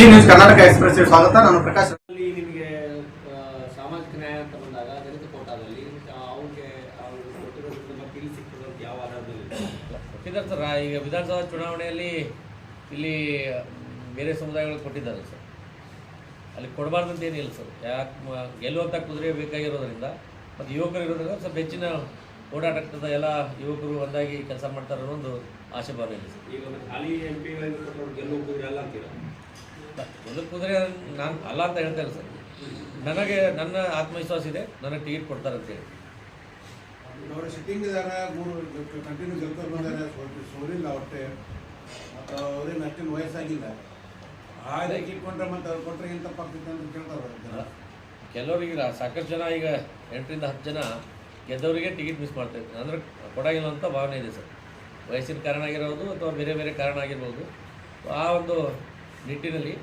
B news Karnataka express ಸ್ವಾಗತ. ನಾನು ಪ್ರಕಾಶ್. ಅಲ್ಲಿ ನಿಮಗೆ ಸಾಮಾಜಿಕ ನ್ಯಾಯ ಅಂತ ಬಂದಾಗ ದಲಿತ ಕೋಟಾದಲ್ಲಿ ಅವ್ರಿಗೆ ಅವ್ರು ಕೊಟ್ಟಿರೋದ್ರಿಂದ ಸಿಕ್ಕಿರೋದು ಯಾವ ಆಧಾರದಲ್ಲಿ? ಕೊಟ್ಟಿದ್ದಾರೆ ಸರ್ ಈಗ ವಿಧಾನಸಭಾ ಚುನಾವಣೆಯಲ್ಲಿ ಇಲ್ಲಿ ಬೇರೆ ಸಮುದಾಯಗಳಿಗೆ ಕೊಟ್ಟಿದ್ದಾರೆ ಸರ್. ಅಲ್ಲಿ ಕೊಡಬಾರ್ದಂತ ಅಂತ ಏನಿಲ್ಲ ಸರ್. ಯಾಕೆ ಗೆಲ್ಲುವಂಥ ಕುದುರೆ ಬೇಕಾಗಿರೋದ್ರಿಂದ ಮತ್ತು ಯುವಕರು ಇರೋದ್ರಿಂದ ಸ್ವಲ್ಪ ಹೆಚ್ಚಿನ ಓಡಾಟದ ಎಲ್ಲ ಯುವಕರು ಒಂದಾಗಿ ಕೆಲಸ ಮಾಡ್ತಾರೆ ಅನ್ನೋ ಒಂದು ಆಶೆ ಭಾವನೆ ಇದೆ ಸರ್. ಈಗ ಖಾಲಿ ಹಾಲಿ ಎಂ ಪಿಗಳಿಂದ ಗೆಲ್ಲುವ ಕುದುರೆ ಅಲ್ಲ ಅಂತೀರಾ? ಒಂದು ಕುದುರೆ ನಾನು ಅಲ್ಲ ಅಂತ ಹೇಳ್ತಾ ಇಲ್ಲ ಸರ್. ನನಗೆ ನನ್ನ ಆತ್ಮವಿಶ್ವಾಸ ಇದೆ ನನಗೆ ಟಿಕೆಟ್ ಕೊಡ್ತಾರೆ ಅಂತೇಳಿ ಅವರು ಸಿಟ್ಟಿಂಗ್ ಇದ್ದಾರೆ ಮೂರು ಕಂಟಿನ್ಯೂ ಗೆಲ್ಕೊಂಡು ಬಂದಾರೆ ಸ್ವಲ್ಪ ಸೋಲಿಲ್ಲ ಹೊಟ್ಟೆ. ಮತ್ತು ಅವ್ರೇನು ಅಷ್ಟೇನು ವಯಸ್ಸಾಗಿಲ್ಲ. ಹಾಗೆ ಇಟ್ಕೊಂಡ್ರೆ ಮತ್ತೆ ಅವ್ರು ಕೊಟ್ಟರೆ ಏನು ತಪ್ಪಾಗ್ತೈತೆ ಅಂತ ಕೇಳ್ತಾರೆ. ಕೆಲವರಿಗೆ ಸಾಕಷ್ಟು ಜನ ಈಗ ಎಂಟರಿಂದ ಹತ್ತು ಜನ ಗೆದ್ದವರಿಗೆ ಟಿಕೆಟ್ ಮಿಸ್ ಮಾಡ್ತಾ ಇದ್ದಾರೆ ಅಂದರೆ ಕೊಡಾಗಿಲ್ಲ ಅಂತ ಭಾವನೆ ಇದೆ ಸರ್. ವಯಸ್ಸಿನ ಕಾರಣ ಆಗಿರೋದು ಅಥವಾ ಬೇರೆ ಬೇರೆ ಕಾರಣ ಆಗಿರ್ಬೋದು. ಆ ಒಂದು ನಿಟ್ಟಿನಲ್ಲಿ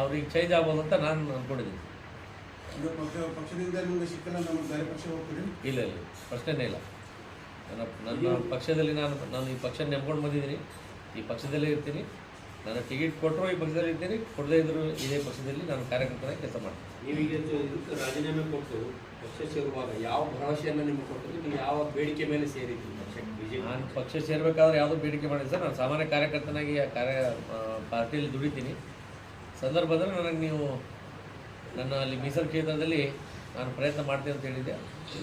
ಅವ್ರಿಗೆ ಚೇಂಜ್ ಆಗ್ಬೋದು ಅಂತ ನಾನು ಅಂದ್ಕೊಂಡಿದ್ದೀನಿ ಇಲ್ಲ ಇಲ್ಲ ಪ್ರಶ್ನೆನೇ ಇಲ್ಲ. ನನ್ನ ನನ್ನ ಪಕ್ಷದಲ್ಲಿ ನಾನು ನಾನು ಈ ಪಕ್ಷ ನೆಮ್ಕೊಂಡು ಬಂದಿದ್ದೀನಿ. ಈ ಪಕ್ಷದಲ್ಲೇ ಇರ್ತೀನಿ. ನಾನು ಟಿಕೆಟ್ ಕೊಟ್ಟರು ಈ ಪಕ್ಷದಲ್ಲಿ ಇದ್ದೇನೆ. ಕೊಡದೇ ಇದ್ರು ಇದೇ ಪಕ್ಷದಲ್ಲಿ ನಾನು ಕಾರ್ಯಕರ್ತರಾಗಿ ಕೆಲಸ ಮಾಡ್ತೀನಿ. ನೀವೀಗ ಇದಕ್ಕೆ ರಾಜೀನಾಮೆ ಕೊಟ್ಟು ಪಕ್ಷ ಸೇರುವಾಗ ಯಾವ ಭರವಸೆಯನ್ನು ನಿಮಗೆ ಕೊಟ್ಟರು ನೀವು ಯಾವ ಬೇಡಿಕೆ ಮೇಲೆ ಸೇರಿದ್ದೀನಿ ಪಕ್ಷಕ್ಕೆ ಬಿಜೆಪಿ? ನಾನು ಪಕ್ಷ ಸೇರಬೇಕಾದ್ರೆ ಯಾವುದೋ ಬೇಡಿಕೆ ಮಾಡಿದ್ದೆ ಸರ್. ನಾನು ಸಾಮಾನ್ಯ ಕಾರ್ಯಕರ್ತನಾಗಿ ಆ ಕಾರ್ಯ ಪಾರ್ಟಿಯಲ್ಲಿ ದುಡಿತೀನಿ. ಸಂದರ್ಭದಲ್ಲಿ ನನಗೆ ನೀವು ನನ್ನ ಅಲ್ಲಿ ಮೀಸಲು ಕ್ಷೇತ್ರದಲ್ಲಿ ನಾನು ಪ್ರಯತ್ನ ಮಾಡ್ತೀನಿ ಅಂತ ಹೇಳಿದ್ದೆ.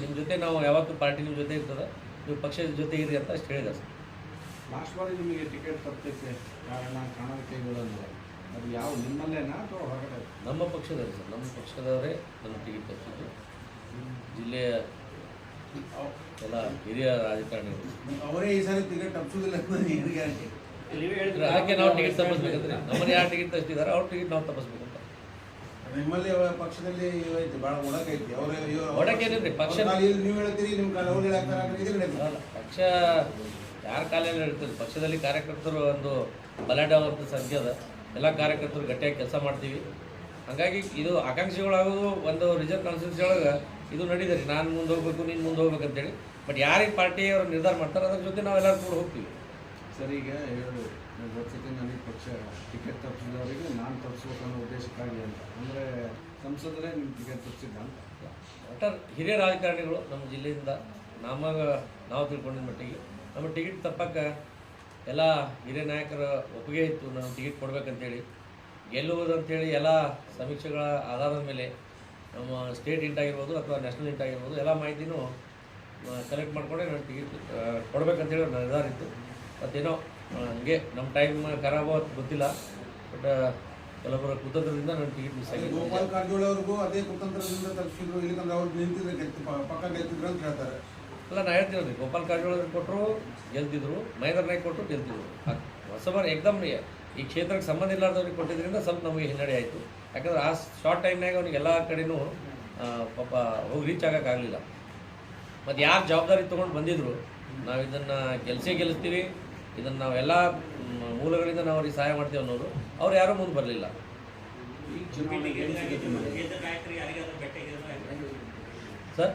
ನಿಮ್ಮ ಜೊತೆ ನಾವು ಯಾವತ್ತೂ ಪಾರ್ಟಿ ನಿಮ್ಮ ಜೊತೆ ಇರ್ತದೆ. ನೀವು ಪಕ್ಷದ ಜೊತೆ ಇರಿ ಅಂತ ಅಷ್ಟು ಹೇಳಿದೆ ಸರ್. ಲಾಸ್ಟ್ ಬಾರಿ ನಿಮಗೆ ಟಿಕೆಟ್ ತಪ್ಪೈತೆ ಕಾರಣ ಕಾರಣಕೈಗಳು ಅಂದರೆ ಅದು ಯಾವ ನಿಮ್ಮಲ್ಲೇನಾ ಅಥವಾ ಹೊರಗಡೆ? ನಮ್ಮ ಪಕ್ಷದಲ್ಲಿ ಸರ್. ನಮ್ಮ ಪಕ್ಷದವರೇ ನನ್ನ ಟಿಕೆಟ್ ತಪ್ಪಿದ್ದು ಜಿಲ್ಲೆಯ ಎಲ್ಲ ಹಿರಿಯ ರಾಜಕಾರಣಿಗಳು. ಅವರೇ ಈ ಸಾರಿ ಟಿಕೆಟ್ ತಪ್ಪಿಸೋದಿಲ್ಲ ನೀವು ಹೇಳಿದ್ರೆ ಗ್ಯಾರಂಟಿ ನೀವೇ ಟಿಕೆಟ್ ತಪ್ಪಿಸ್ಬೇಕಂದ್ರೆ? ನಮ್ಮನ್ನು ಯಾರು ಟಿಕೆಟ್ ತಪ್ಪಿಸಿದಾರೆ ಅವ್ರ ಟಿಕೆಟ್ ನಾವು ತಪ್ಪಿಸ್ಬೇಕಂತ. ನಿಮ್ಮಲ್ಲಿ ಪಕ್ಷದಲ್ಲಿ ಐತಿ ಭಾಳ ಒಡಕೈತಿ ಅವ್ರ ಒಡಕೇನಿಲ್ರಿ, ಪಕ್ಷ- ನೀವು ಹೇಳ್ತೀರಿ ನಿಮ್ಮ ಅವ್ರು ಅಲ್ಲ, ಪಕ್ಷ ಯಾರ ಕಾಲಲ್ಲಿ ಇರ್ತದೆ ಪಕ್ಷದಲ್ಲಿ ಕಾರ್ಯಕರ್ತರು ಒಂದು ಬಲಾಢ್ಯವಂತ ಅದ. ಎಲ್ಲ ಕಾರ್ಯಕರ್ತರು ಗಟ್ಟಿಯಾಗಿ ಕೆಲಸ ಮಾಡ್ತೀವಿ. ಹಾಗಾಗಿ ಇದು ಆಕಾಂಕ್ಷಿಗಳಾಗೂ ಒಂದು ರಿಸರ್ವ್ ಕಾನ್ಸ್ಟಿಟ್ಯೂನ್ಸಿ ಒಳಗೆ ಇದು ನಡೀತದೆ. ನಾನು ಮುಂದೆ ಹೋಗ್ಬೇಕು ನೀನು ಮುಂದೆ ಹೋಗ್ಬೇಕು ಅಂತೇಳಿ ಬಟ್ ಯಾರಿಗೆ ಪಾರ್ಟಿಯವರು ನಿರ್ಧಾರ ಮಾಡ್ತಾರೆ ಅದ್ರ ಜೊತೆ ನಾವೆಲ್ಲರೂ ಕೂಡ ಹೋಗ್ತೀವಿ. ಸರ್ ಈಗ ಹೇಳು. ಗೊತ್ತಿದೆ ನನಗೆ ಪಕ್ಷ ಟಿಕೆಟ್ ತಪ್ಪಿಸಿದವರಿಗೆ ನಾನು ತಪ್ಪಿಸ್ಬೇಕು ಅನ್ನೋ ಉದ್ದೇಶಕ್ಕಾಗಿ ಅಂತ. ಅಂದರೆ ಸಂಸದರೇ ನಿಮ್ಮ ಟಿಕೆಟ್ ತಪ್ಪಿಸಿದ್ದ ಅಂತ ಒಟ್ಟಾರೆ ಹಿರಿಯ ರಾಜಕಾರಣಿಗಳು ನಮ್ಮ ಜಿಲ್ಲೆಯಿಂದ ನಮಗೆ ನಾವು ತಿಳ್ಕೊಂಡಿದ್ದ ಮಟ್ಟಿಗೆ ನಮ್ಮ ಟಿಕೆಟ್ ತಪ್ಪಕ್ಕೆ ಎಲ್ಲ ಹಿರಿಯ ನಾಯಕರ ಒಪ್ಪಿಗೆ ಇತ್ತು. ನಾವು ಟಿಕೆಟ್ ಕೊಡ್ಬೇಕಂತೇಳಿ. ಗೆಲ್ಲುವುದಂತೇಳಿ ಎಲ್ಲ ಸಮೀಕ್ಷೆಗಳ ಆಧಾರದ ಮೇಲೆ ನಮ್ಮ ಸ್ಟೇಟ್ ಇಂಟ್ ಆಗಿರ್ಬೋದು ಅಥವಾ ನ್ಯಾಷನಲ್ ಇಂಟ್ ಆಗಿರ್ಬೋದು ಎಲ್ಲ ಮಾಹಿತಿನೂ ಕಲೆಕ್ಟ್ ಮಾಡಿಕೊಂಡೆ ನಾನು ಟಿಕೆಟ್ ಕೊಡ್ಬೇಕಂತೇಳಿ ಒಂದು ನಿರ್ಧಾರ ಇತ್ತು. ಮತ್ತೇನೋ ಹಂಗೆ ನಮ್ಮ ಟೈಮ್ ಖರಾಬ್ ಅಂತ ಗೊತ್ತಿಲ್ಲ. ಬಟ್ ಕೆಲವರ ಕುತಂತ್ರದಿಂದ ನನ್ನ ಟಿಕೆಟ್ ಮಿಸ್ ಆಗಿದೆ ಗೋಪಾಲ್ ಕಾರಜೋಳ ಅದೇ ಕುತಂತ್ರದಿಂದ ತಲುಪಿಸಿದ್ರು. ಇಲ್ಲಿಕಂದ್ರೆ ಅವ್ರು ನಿಂತಿದ್ರೆ ಪಕ್ಕ ಗೆಲ್ತಿದ್ರು ಅಂತ ಹೇಳ್ತಾರೆ. ಅಲ್ಲ ನಾ ಹೇಳ್ತೀನಿ ಗೋಪಾಲ್ ಕಾರಜೋಳ ಕೊಟ್ಟರು ಗೆಲ್ತಿದ್ರು. ಮಹೇಂದ್ರ ನಾಯ್ಕ ಕೊಟ್ಟರು ಗೆಲ್ತಿದ್ರು ಹೊಸಬರ್ ಏಕದಮ್ ಈ ಕ್ಷೇತ್ರಕ್ಕೆ ಸಂಬಂಧ ಇಲ್ಲಾರ್ದವ್ರಿಗೆ ಕೊಟ್ಟಿದ್ದರಿಂದ ಸ್ವಲ್ಪ ನಮಗೆ ಹಿನ್ನಡೆ ಆಯಿತು. ಯಾಕಂದ್ರೆ ಆ ಶಾರ್ಟ್ ಟೈಮ್ನಾಗ ಅವ್ನಿಗೆ ಎಲ್ಲ ಕಡೆನೂ ಆ, ಪಾಪ ಹೋಗಿ ರೀಚ್ ಆಗೋಕ್ಕಾಗಲಿಲ್ಲ ಮತ್ತು ಯಾರು ಜವಾಬ್ದಾರಿ ತೊಗೊಂಡು ಬಂದಿದ್ರು ನಾವು ಇದನ್ನು ಗೆಲ್ಸೇ ಗೆಲ್ಲಿಸ್ತೀವಿ. ಇದನ್ನು ನಾವೆಲ್ಲ ಎಲ್ಲ ಮೂಲಗಳಿಂದ ನಾವು ಅವ್ರಿಗೆ ಸಹಾಯ ಮಾಡ್ತೀವಿ ಅನ್ನೋರು ಅವ್ರು ಯಾರೂ ಮುಂದೆ ಬರಲಿಲ್ಲ. ಸರ್?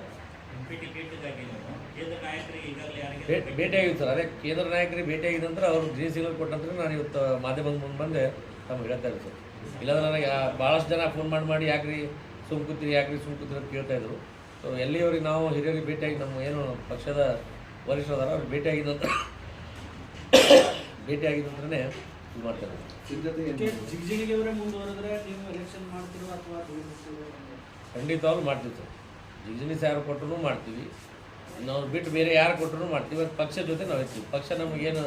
ಭೇಟಿ ಭೇಟಿಯಾಗಿತ್ತು ಸರ್. ಅದೇ ಕೇಂದ್ರ ನಾಯಕರಿಗೆ ಭೇಟಿ ಆಗಿದೆ ಅಂದ್ರೆ ಅವರು ಜಿ ಸಿಗ್ನಲ್ ಕೊಟ್ಟ ನಂತರ ನಾನು ಇವತ್ತು ಮಾಧ್ಯಮದ ಮುಂದೆ ಬಂದೆ ತಮ್ಗೆ ಹೇಳ್ತಾ ಇದ್ದೆ ಸರ್. ಇಲ್ಲಾಂದ್ರೆ ನನಗೆ ಭಾಳಷ್ಟು ಜನ ಫೋನ್ ಮಾಡಿ ಮಾಡಿ ಯಾಕ್ರಿ ಸುಮ್ ಕೂತೀರಿ ಯಾಕ್ರಿ ಸುಮ್ ಕೂತೀರಿ ಅಂತ ಕೇಳ್ತಾ ಇದ್ರು. ಸೊ ಎಲ್ಲಿಯವ್ರಿಗೆ ನಾವು ಹಿರಿಯರಿಗೆ ಭೇಟಿಯಾಗಿ ನಮ್ಮ ಏನು ಪಕ್ಷದ ವರಿಷ್ಠ ಅದಾರ ಅವ್ರಿಗೆ ಭೇಟಿಯಾಗಿದ್ದ ನಂತರ ಭೇಟಿಯಾಗಿದ್ದ ನಂತರನೇ ಇದು ಮಾಡ್ತಾರೆ ಅಥವಾ ಖಂಡಿತವಾಗ್ಲೂ ಮಾಡ್ತೀವಿ ಸರ್. ಬಿಸ್ನೆಸ್ ಯಾರು ಕೊಟ್ಟರು ಮಾಡ್ತೀವಿ. ನಾವು ಬಿಟ್ಟು ಬೇರೆ ಯಾರು ಕೊಟ್ಟರು ಮಾಡ್ತೀವಿ. ಅದು ಪಕ್ಷದ ಜೊತೆ ನಾವು ಇರ್ತೀವಿ. ಪಕ್ಷ ನಮಗೇನು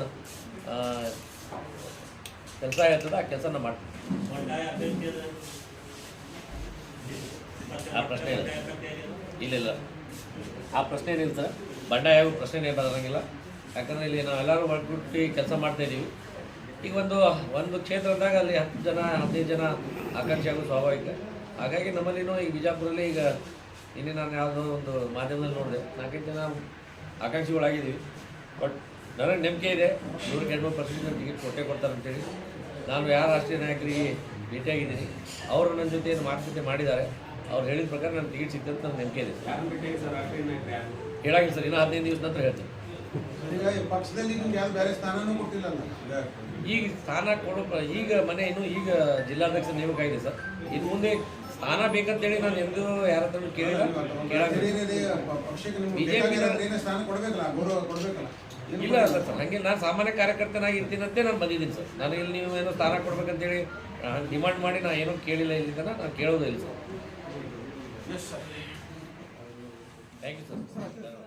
ಕೆಲಸ ಇರ್ತದೆ ಆ ಕೆಲಸ ನಾವು ಮಾಡ್ತೀವಿ ಆ ಪ್ರಶ್ನೆ ಇಲ್ಲ. ಇಲ್ಲ ಆ ಪ್ರಶ್ನೆ ಏನಿಲ್ಲ ಸರ್. ಬಂಡಾಯ ಪ್ರಶ್ನೆ ಪ್ರಶ್ನೆನೇ ಬರೋಂಗಿಲ್ಲ ಯಾಕಂದರೆ ಇಲ್ಲಿ ನಾವು ಎಲ್ಲರೂ ಮಾಡಿಬಿಟ್ಟು ಕೆಲಸ ಮಾಡ್ತಾ ಇದ್ದೀವಿ ಈಗ ಒಂದು ಒಂದು ಕ್ಷೇತ್ರದಾಗ ಅಲ್ಲಿ ಹತ್ತು ಜನ ಹದಿನೈದು ಜನ ಆಕಾಂಕ್ಷಿ ಆಗೋದು ಸ್ವಾಭಾವಿಕ ಹಾಗಾಗಿ ನಮ್ಮಲ್ಲಿನೂ ಈ ಬಿಜಾಪುರಲ್ಲಿ ಈಗ ಇನ್ನೇ ನಾನು ಯಾವುದೋ ಒಂದು ಮಾಧ್ಯಮದಲ್ಲಿ ನೋಡಿದೆ. ನಾಲ್ಕೈದು ಜನ ಆಕಾಂಕ್ಷಿಗಳಾಗಿದ್ದೀವಿ. ಬಟ್ ನನಗೆ ನಂಬಿಕೆ ಇದೆ. ನೂರಕ್ಕೆ ಎಂಟು ಪರ್ಸೆಂಟ್ ಟಿಕೆಟ್ ಕೊಟ್ಟೇ ಕೊಡ್ತಾರೆ ಅಂತೇಳಿ. ನಾನು ಯಾರು ರಾಷ್ಟ್ರೀಯ ನಾಯಕರಿಗೆ ಭೇಟಿಯಾಗಿದ್ದೀನಿ. ಅವರು ನನ್ನ ಜೊತೆ ಏನು ಮಾತುಕತೆ ಮಾಡಿದ್ದಾರೆ. ಅವ್ರು ಹೇಳಿದ ಪ್ರಕಾರ ನನ್ನ ಟಿಕೆಟ್ ಸಿಗ್ತದೆ ನನ್ನ ನಂಬಿಕೆ ಇದೆ. ಹೇಳಾಗಿಲ್ಲ ಸರ್ ಇನ್ನೂ ಹದಿನೈದು ದಿವಸ ನಂತರ ಹೇಳ್ತೀನಿ. ಈಗ ಸ್ಥಾನ ಕೊಡೋ ಈಗ ಮನೆ ಇನ್ನು ಈಗ ಜಿಲ್ಲಾಧ್ಯಕ್ಷ ನೇಮಕ ಆಗಿದೆ ಸರ್. ಇನ್ನು ಮುಂದೆ ಸ್ಥಾನ ಬೇಕಂತೇಳಿ ನಾನು ಎಂದೂ ಯಾರ ಹತ್ರ ಕೇಳಿಲ್ಲ ಇಲ್ಲ ಅಲ್ಲ ಸರ್ ಹಂಗೆ ನಾನು ಸಾಮಾನ್ಯ ಕಾರ್ಯಕರ್ತನಾಗಿ ಇರ್ತೀನಂತೆ ನಾನು ಬಂದಿದ್ದೀನಿ ಸರ್. ನಾನು ಇಲ್ಲಿ ನೀವು ಏನೋ ಸ್ಥಾನ ಕೊಡ್ಬೇಕಂತೇಳಿ ಡಿಮಾಂಡ್ ಮಾಡಿ ನಾನು ಏನೂ ಕೇಳಿಲ್ಲ ಇಲ್ಲಿ ತನಕ ನಾನು ಕೇಳೋದಿಲ್ಲ ಸರ್. Thank you sir